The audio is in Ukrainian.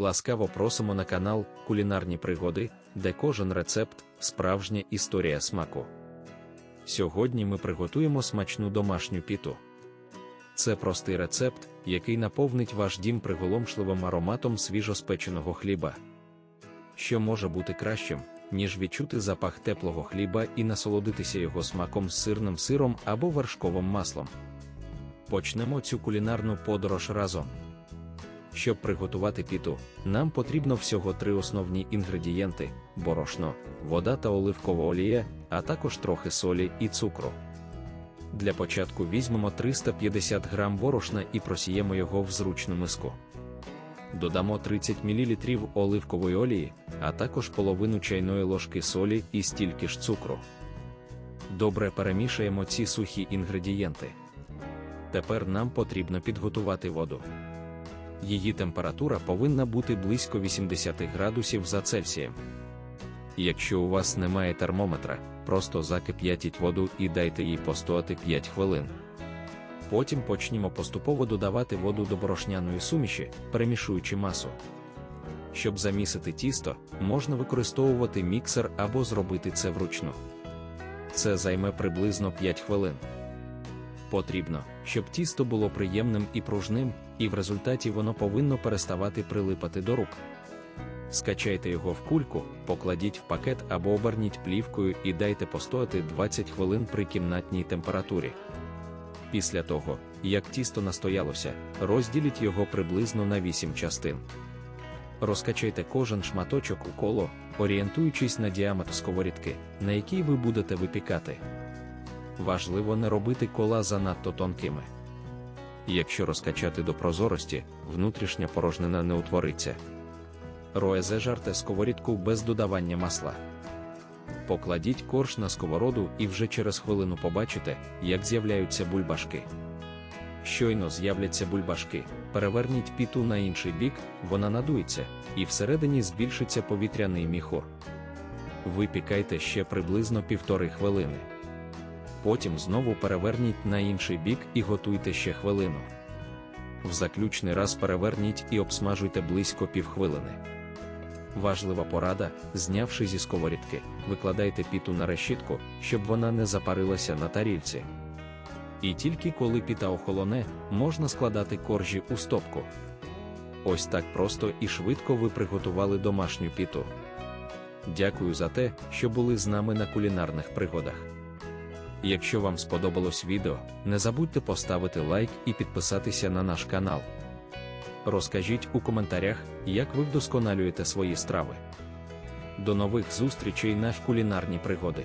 Ласкаво просимо на канал Кулінарні пригоди, де кожен рецепт справжня історія смаку. Сьогодні ми приготуємо смачну домашню піту. Це простий рецепт, який наповнить ваш дім приголомшливим ароматом свіжоспеченого хліба. Що може бути кращим, ніж відчути запах теплого хліба і насолодитися його смаком з сирним сиром або вершковим маслом. Почнемо цю кулінарну подорож разом. Щоб приготувати піту, нам потрібно всього три основні інгредієнти: борошно, вода та оливкова олія, а також трохи солі і цукру. Для початку візьмемо 350 г борошна і просіємо його в зручну миску. Додамо 30 мл оливкової олії, а також половину чайної ложки солі і стільки ж цукру. Добре перемішаємо ці сухі інгредієнти. Тепер нам потрібно підготувати воду. Її температура повинна бути близько 80 градусів за Цельсієм. Якщо у вас немає термометра, просто закип'ятіть воду і дайте їй постояти 5 хвилин. Потім почнімо поступово додавати воду до борошняної суміші, перемішуючи масу. Щоб замісити тісто, можна використовувати міксер або зробити це вручну. Це займе приблизно 5 хвилин. Потрібно, щоб тісто було приємним і пружним, і в результаті воно повинно переставати прилипати до рук. Скачайте його в кульку, покладіть в пакет або оберніть плівкою і дайте постояти 20 хвилин при кімнатній температурі. Після того, як тісто настоялося, розділіть його приблизно на 8 частин. Розкачайте кожен шматочок у коло, орієнтуючись на діаметр сковорідки, на якій ви будете випікати. Важливо не робити кола занадто тонкими. Якщо розкачати до прозорості, внутрішня порожнина не утвориться. Роезе жарте сковорідку без додавання масла. Покладіть корж на сковороду і вже через хвилину побачите, як з'являються бульбашки. Щойно з'являться бульбашки, переверніть піту на інший бік, вона надується, і всередині збільшиться повітряний міхур. Випікайте ще приблизно півтори хвилини. Потім знову переверніть на інший бік і готуйте ще хвилину. В заключний раз переверніть і обсмажуйте близько півхвилини. Важлива порада, знявши зі сковорідки, викладайте піту на решітку, щоб вона не запарилася на тарільці. І тільки коли піта охолоне, можна складати коржі у стопку. Ось так просто і швидко ви приготували домашню піту. Дякую за те, що були з нами на кулінарних пригодах. Якщо вам сподобалось відео, не забудьте поставити лайк і підписатися на наш канал. Розкажіть у коментарях, як ви вдосконалюєте свої страви. До нових зустрічей на кулінарні пригоди.